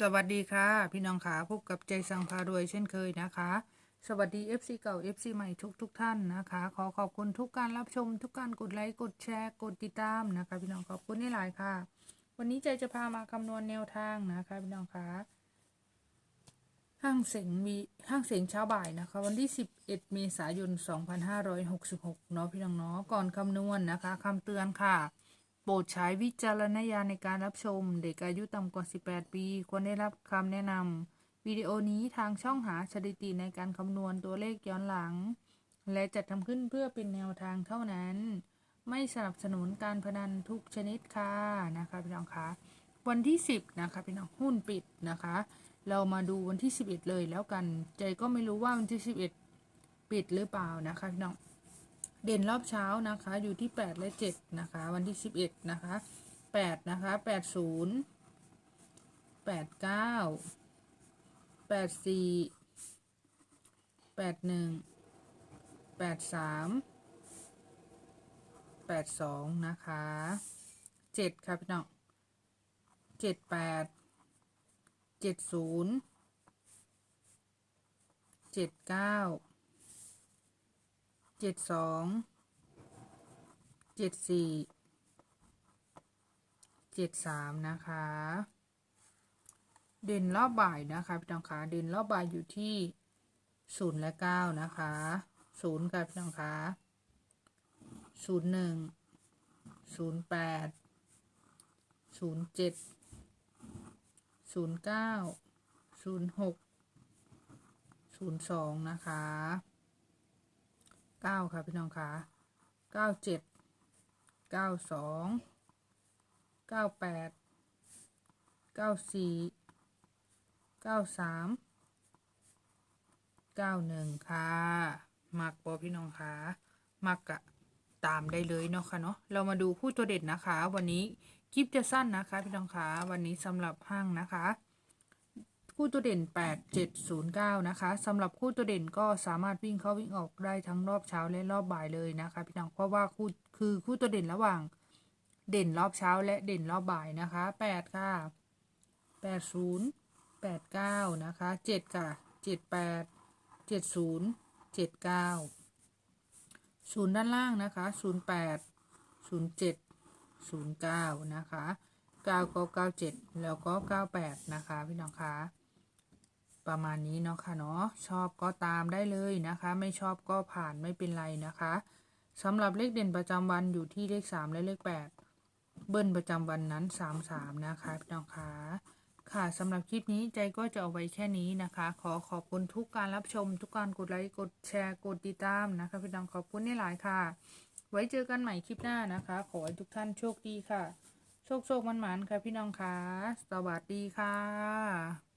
สวัสดีค่ะ พี่น้องขาพบกับใจสังพารวยเช่นเคยนะคะ สวัสดี FC เก่า FC ใหม่ทุกทุกท่านนะคะ ขอขอบคุณทุกการรับชม ทุกการกดไลค์กดแชร์กดติดตามนะคะ พี่น้องขอบคุณนี่หลายค่ะ วันนี้ใจจะพามาคำนวณแนวทางนะคะพี่น้องคะห้างเสงมีห้างเสงเช้าบ่ายนะคะ วันที่ 11 เมษายน 2566 เนาะพี่น้องเนาะก่อนคำนวณนะคะคำเตือนค่ะ โปรดใช้วิจารณญาณในการรับชม เด็กอายุต่ำกว่า 18 ปี ควรได้รับคำแนะนำวิดีโอนี้ทางช่องหาสถิติในการคำนวณตัวเลขย้อนหลัง และจัดทำขึ้นเพื่อเป็นแนวทางเท่านั้น ไม่สนับสนุนการพนันทุกชนิดค่ะนะคะพี่น้องคะวันที่ 10นะคะพี่น้องหุ้นปิดนะคะ เรามาดูวันที่ 11 เลยแล้วกัน ใจก็ไม่รู้ว่าวันที่ 11 ปิดหรือเปล่านะคะพี่น้อง เด่นรอบเช้านะคะ อยู่ที่ 8 และ 7 นะคะ วันที่ 11 นะคะ 8 นะคะ 80 89 84 81 83 82 นะคะ 7ค่ะพี่น้อง 78 70 79 เจ็ดสองเจ็ดสี่เจ็ดสามนะคะ เด่นรอบบ่ายนะคะพี่น้องคะเด่นรอบบ่ายอยู่ที่ศูนย์และเก้านะคะศูนย์กับพี่น้องคะศูนย์หนึ่งศูนย์แปดศูนย์เจ็ดศูนย์เก้าศูนย์หกศูนย์สองนะคะ เก้าค่ะพี่น้องคะเก้าเจ็ดเก้าสองเก้าแปดเก้าสี่เก้าสามเก้าหนึ่งค่ะมักบอพี่น้องคะมักกะตามได้เลยเนาะค่ะเนาะเรามาดูคู่ตัวเด็ดนะคะ วันนี้คลิปจะสั้นนะคะ พี่น้องคะวันนี้สำหรับห้างนะคะ คู่ตัวเด่น 8709 นะคะสำหรับคู่ตัวเด่นก็สามารถวิ่งเข้าวิ่งออกได้ทั้งรอบเช้าและรอบบ่ายเลยนะคะพี่น้องเพราะว่าคู่คือคู่ตัวเด่นระหว่างเด่นรอบเช้าและเด่นรอบบ่ายนะคะ 8 ค่ะ 80 89 นะคะ 7 ค่ะ 78 70 79ศูนย์ด้านล่างนะคะ 08 07 09 นะคะ9ก็97 แล้วก็ 98 นะคะ พี่น้องคะ ประมาณนี้เนาะค่ะเนาะชอบก็ตามได้เลยนะคะ ไม่ชอบก็ผ่านไม่เป็นไรนะคะสำหรับเลขเด่นประจำวันอยู่ที่เลข 3 และเลข 8 เบิ้ลประจำวันนั้น 33 นะคะพี่น้องคะค่ะสำหรับคลิปนี้ใจก็จะเอาไว้แค่นี้นะคะ ขอขอบคุณทุกการรับชม ทุกการกดไลค์กดแชร์กดติดตามนะคะพี่น้องขอบคุณนี่หลายค่ะ ไว้เจอกันใหม่คลิปหน้านะคะ ขอให้ทุกท่านโชคดีค่ะ โชคโชคมันหมันๆค่ะพี่น้องคะสวัสดีค่ะ